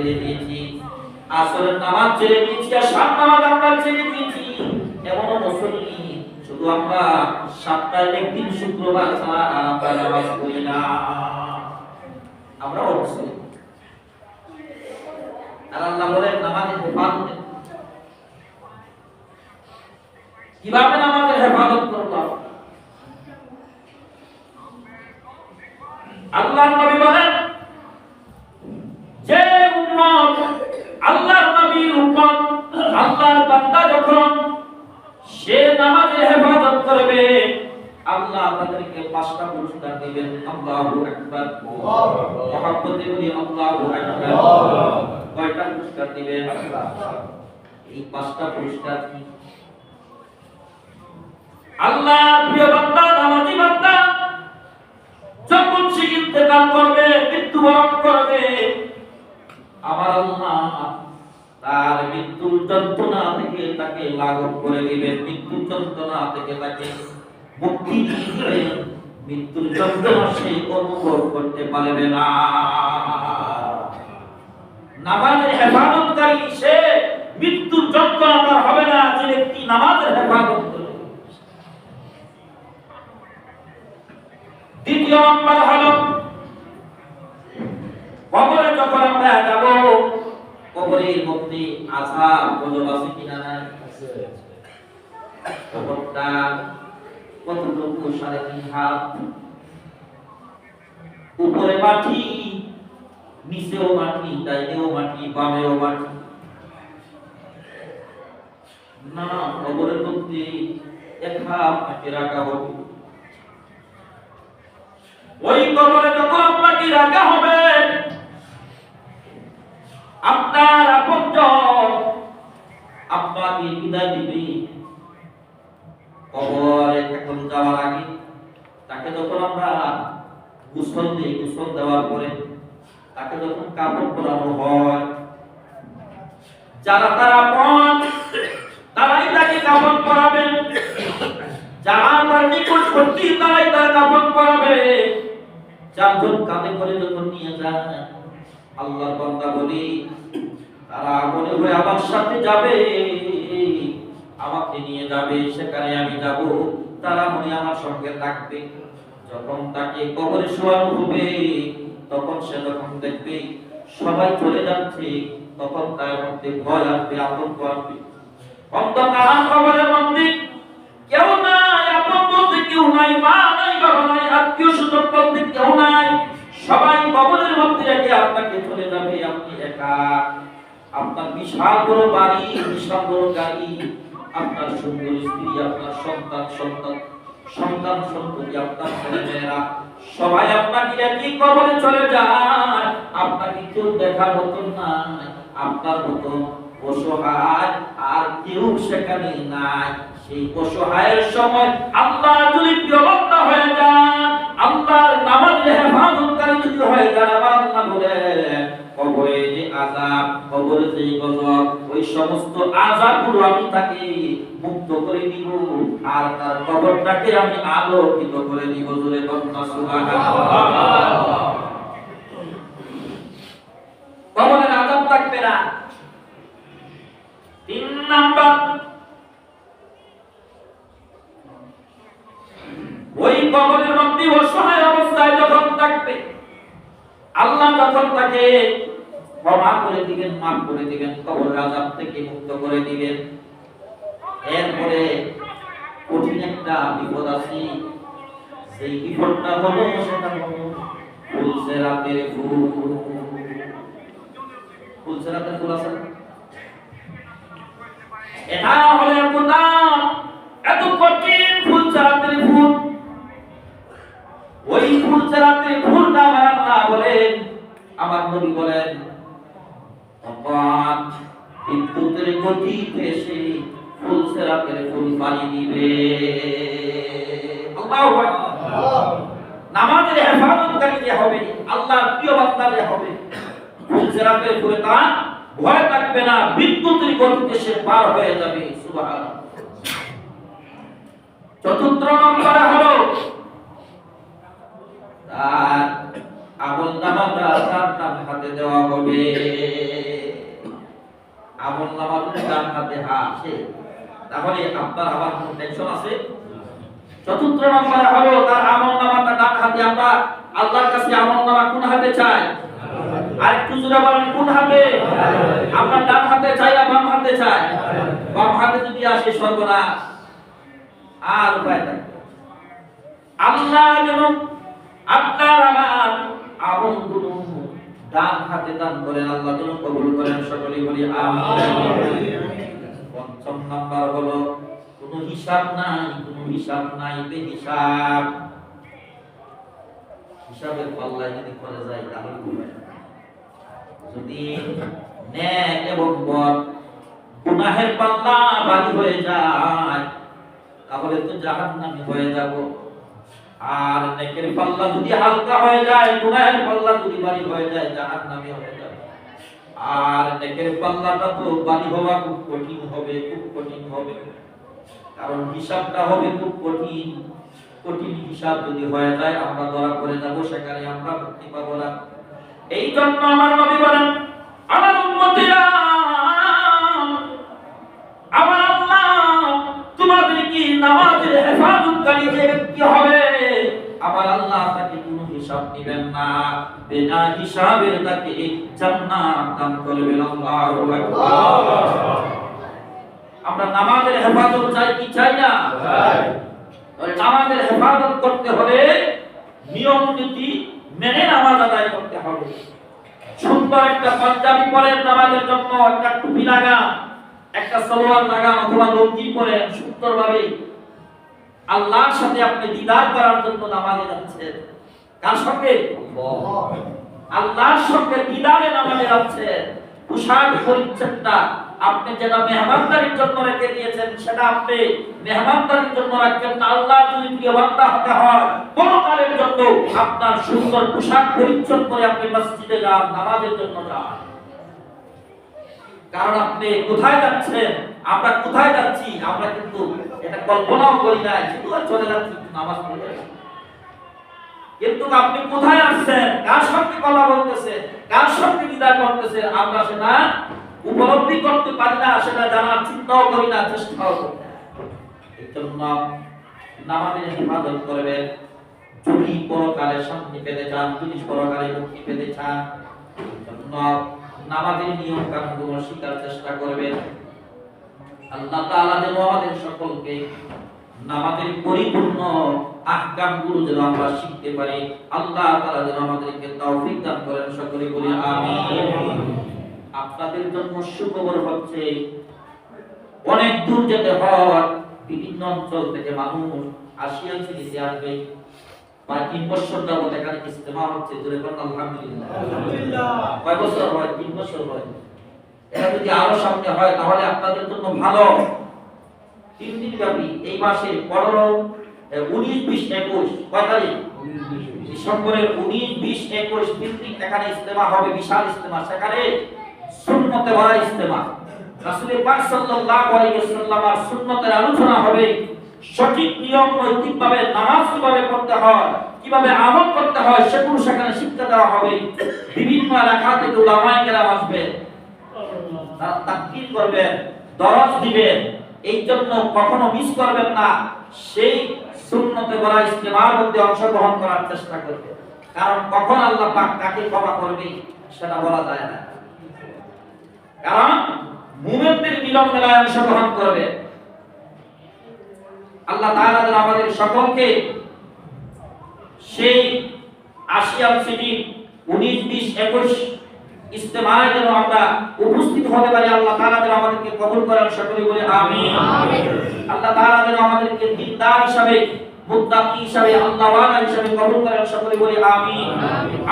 ছেড়ে দিয়েছি আসরের নামাজ ছেড়ে দিয়েছি আর সাত নামাজ আমরা ছেড়ে দিয়েছি এমনও মুসল্লি, শুধু আমরা সপ্তাহে একদিন শুক্রবার ছাড়া আমরা নামাজ পড়ি না। আমরা অবশ্যই আর আল্লাহ বলেন নামাজের হেফাজত কীভাবে নামাজের হেফাজত করলাম আল্লাহ নবী বলেন আল্লাহর বান্দা যখন সে নামাজের হেফাজত করবে আল্লাহ তাদেরকে পাঁচটা পুরস্কার দিবেন আল্লাহু আকবার। মহব্বতে বলি আল্লাহু আকবার। কয়টা পুরস্কার দিবেন? এই পাঁচটা পুরস্কার কি? আল্লাহ প্রিয় বান্দা নামাজি বান্দা যখন সে ইন্তেকাল করবে মৃত্যুবরণ করবে আমার আল্লাহ তার মৃত্যুর যন্ত্রণা থেকে তাকে লাঘব করে দিবেন মৃত্যুর যন্ত্রণা থেকে তাকে মুক্তি দিবেন মৃত্যুর যন্ত্রণা সে অনুভব করতে পারবে না। নামাজের হেফাজতকারী সে মৃত্যুর যন্ত্রণা তার হবে না, যে ব্যক্তি নামাজের হেফাজত করে। দ্বিতীয় নম্বর হলো কবরে যখন আমরা যাব কবরের মধ্যে উপরে মাটি, নিচেও মাটি, ডাইনেও মাটি, বামেও মাটি। না কবরের মধ্যে এক হাত মাটি রাখা হবে। ওই কবরে যখন আপনাকে রাখা হবে। বিদায় দিবে। কবরে এখন যাওয়ার আগে তাকে যখন আমরা গোসল দিই, গোসল দেওয়ার পরে তাকে যখন কাপড় পরানো হয়, যারা তার আপন তারাই তাকে কাপড় পরাবেন যারা তার নিকটবর্তী তারাই তার কাপড় পরাবে। চারজন কাঁধে করে যখন নিয়ে যায়, আল্লাহর বান্দা বলি, তারা মনে হয় আমার সাথে যাবে। আমাকে নিয়ে যাবে, সেখানে আমি যাব। তারা মনে আমার সঙ্গে থাকবে। যখন তাকে কবরে শোয়ানো হবে, তখন সে যখন দেখবে সবাই চলে যাচ্ছে, তখন তার মধ্যে ভয় আসবে, আতঙ্ক আসবে। আপনার বিশাল বড় বাড়ি, বিশাল বড় গাড়ি আপনার সুন্দর স্ত্রী, আপনার সন্তান সন্তান সন্তান, সন্ততি, আপনার ছেলেমেয়েরা সবাই আপনাকে রেখে কবরে চলে যায়? আপনাকে কেউ দেখার মতন নাই, আপনার মতন অসহায় আর কেউ সেখানে নাই। সেই অসহায়ের সময় আল্লাহ যদি বিরক্ত হয়ে যান আল্লাহর নামাজে হেফাজতকারী যদি হয়ে আবার আল্লাহ বলেন কবরে যে আযাব, কবরে যে গজব, ওই সমস্ত আযাবগুলো আমি তাকে মুক্ত করে দিব, আর তার কবরটাকে আমি আলোকিত করে দিব, জোরে বলনা সুবহানাল্লাহ। কবরের আযাব থাকবে না। তিন নাম্বার, ওই কবরের মধ্যে অসহায় অবস্থায় যখন থাকবে, আল্লাহ যখন তাকে ক্ষমা করে দিবেন, মাফ করে দিবেন, কবরের আযাব থেকে মুক্ত করে দিবেন, এরপরে কঠিন একটা বিপদ আছে। সেই বিপদটা হলো সেটা হলো ফুলসে ফুল। ফুলসেরাতের ফুল আছে এটা হলো এত নবী অপাত বিদ্যুতের গতিতে এসে ফুল ফুল পানি দিবে। নামাজের হেফাজতকারী যে হবে প্রিয় বান্দা যে হবে। ফুল ফুলে ভয় থাকবে না, বিদ্যুতের গতিতে সে পার হয়ে যাবে চতুর্থ নম্বরে হলো, তার আমল নামাটা তার তার হাতে দেওয়া হবে। আমল নামা যদি তার হাতে আসে তাহলে আপনার আবার কোন টেনশন আছে? চতুর্থ নম্বরে হলো তার আমল নামাটা ডান হাতে আমরা আল্লাহর কাছে আমল নামা কোন হাতে চাই? আর একটু জোরে বলেন, কোন হাতে? আমরা ডান হাতে চাই আর বাম হাতে চাই? বাম হাতে যদি আসে সর্বনা আর উপায় নাই। আল্লাহ যেন আপনার আমার আমলগুলো ডান হাতে দান করেন, আল্লাহ যেন কবুল করেন, সকলেই বলি আমিন। পঞ্চম নাম্বার হলো, কোনো হিসাব নাই, কোনো হিসাব নাই বে হিসাব হিসাবের পাল্লায় যদি করে যায়, তাহলে যদি ন্যাক এবং বদ গুনাহের পাল্লা ভারী হয়ে যায়, তাহলে তো জাহান্নামী হয়ে যাব। আর নেকের পাল্লা যদি হালকা হয়ে যায়, গুনাহের পাল্লা যদি ভারী হয়ে যায়, জাহান্নামী হয়ে যাবে। আর নেকের পাল্লাটা তো ভারী হওয়া খুব কঠিন হবে, খুব কঠিন হবে। কারণ হিসাবটা হবে খুব কঠিন। কঠিন হিসাব যদি হয়ে যায়, আমরা ধরা করে যাব, সেখানে আমরা মুক্তি পাবো না। এই জন্য আমার নবী বলেন, আমার উম্মতেরা, আমার আল্লাহ তোমাদের কি নামাজের হেফাজতকারী যে ব্যক্তি হবে আমার আল্লাহ তাকে কোনো হিসাব নেবেন না। বিনা হিসাবের তাকে জান্নাত দান করবেন আল্লাহু আকবার। আমরা নামাজের হেফাজত চাই কি চাই না? তাহলে নামাজের হেফাজত করতে হলে নিয়ম নীতি মেনে নামাজ আদায় করতে হবে। সুন্দর একটা পাঞ্জাবি পরেন নামাজের জন্য একটা টুপি লাগান একটা সালোয়ার লাগান অথবা লুঙ্গি পরেন সুন্দরভাবে আল্লাহর সাথে আপনি দিদার করার জন্য নামাজে যাচ্ছেন। কার সঙ্গে? আল্লাহর সঙ্গে দিদারে নামাজে যাচ্ছেন পোশাক আপনি যেটা মেহমানদারির জন্য রেখে দিয়েছেন, সেটা আপনি মেহমানদারির জন্য না। আল্লাহ যদি প্রিয় বান্দা হতে জন্য আপনার সুন্দর পোশাক করে আপনি মসজিদে যান, নামাজের জন্য যান। কারণ আপনি কোথায় যাচ্ছেন? আমরা কোথায় যাচ্ছি? আমরা কিন্তু এটা কল্পনাও করি নাই, শুধু চলে যাচ্ছি, নামাজ পড়ে কিন্তু আপনি কোথায় আসছেন? কার সঙ্গে কথা বলতেছেন? কার সঙ্গে বিদায় করতেছেন? আমরা সেটা উপলব্ধি করতে পারি না, সেটা জানার চিন্তাও করি না, চেষ্টাও করি না। এই হেফাজত যদি পরকালে শান্তি পেতে চান, যদি পরকালে মুক্তি পেতে চান নামাজের নিয়ম কানুনগুলো শিকার চেষ্টা করবেন আল্লাহ তাআলা যেন আমাদের সকলকে নামাজের পরিপূর্ণ আহকামগুলো যেন আমরা শিখতে পারি। আল্লাহ তাআলা যেন আমাদেরকে তৌফিক দান করেন সকলে বলি আমিন। আপনাদের জন্য সুখবর হচ্ছে অনেক দূর যেতে হয় বিভিন্ন অঞ্চল থেকে মানুষ সিটিতে আসবে। প্রায় তিন বছর যাবত এখানে ইস্তেমা হচ্ছে জোরে বলেন আলহামদুলিল্লাহ। কয় বছর হয়? তিন বছর হয়। এটা যদি আরও সামনে হয় তাহলে আপনাদের জন্য ভালো। তিন দিন ব্যাপী এই মাসে পনেরো উনিশ, বিশ, একুশ কয় তারিখ ডিসেম্বরের উনিশ, বিশ, একুশ তিন দিন এখানে ইস্তেমা হবে, বিশাল ইস্তেমা সেখানে সুন্নতে ভরা ইস্তেমা রাসূল পাক সাল্লাল্লাহু আলাইহি ওয়াসাল্লাম আর সুন্নতের আলোচনা হবে। সঠিক নিয়ম, নৈতিকভাবে নামাজ কীভাবে পড়তে হয়, কীভাবে আমল করতে হয়, সেগুলো সেখানে শিক্ষা দেওয়া হবে। বিভিন্ন এলাকা থেকে উলামায়ে কেরাম আসবে তারা তাকবীর করবেন, দরজ দিবেন। এই জন্য কখনো মিস করবেন না। সেই সুন্নতে বলা ইস্তেমার মধ্যে অংশগ্রহণ করার চেষ্টা করবেন কারণ কখন আল্লাহ পাক কাকে ক্ষমা করবে সেটা বলা যায় না। কারণ মুমিনদের মিলন মেলায় অংশগ্রহণ করবে। আল্লাহ তাআলা আমাদের সকলকে সেই আশিয়ান সিটি উনিশ, বিশ, একুশ ইস্তেমায় যেন আমরা উপস্থিত হতে পারি। আল্লাহ তাআলা যেন আমাদেরকে কবুল করেন সকলে বলে আমিন। আল্লাহ তাআলা যেন আমাদেরকে দিনদার হিসাবে মুত্তাকি হিসাবে আল্লাহওয়ালা হিসাবে কবুল করেন সকলে বলে আমিন।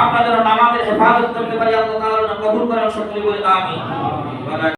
আমরা যেন নামাজের হেফাজত করতে পারি আল্লাহ তাআলা যেন কবুল করেন সকলে বলে আমিন।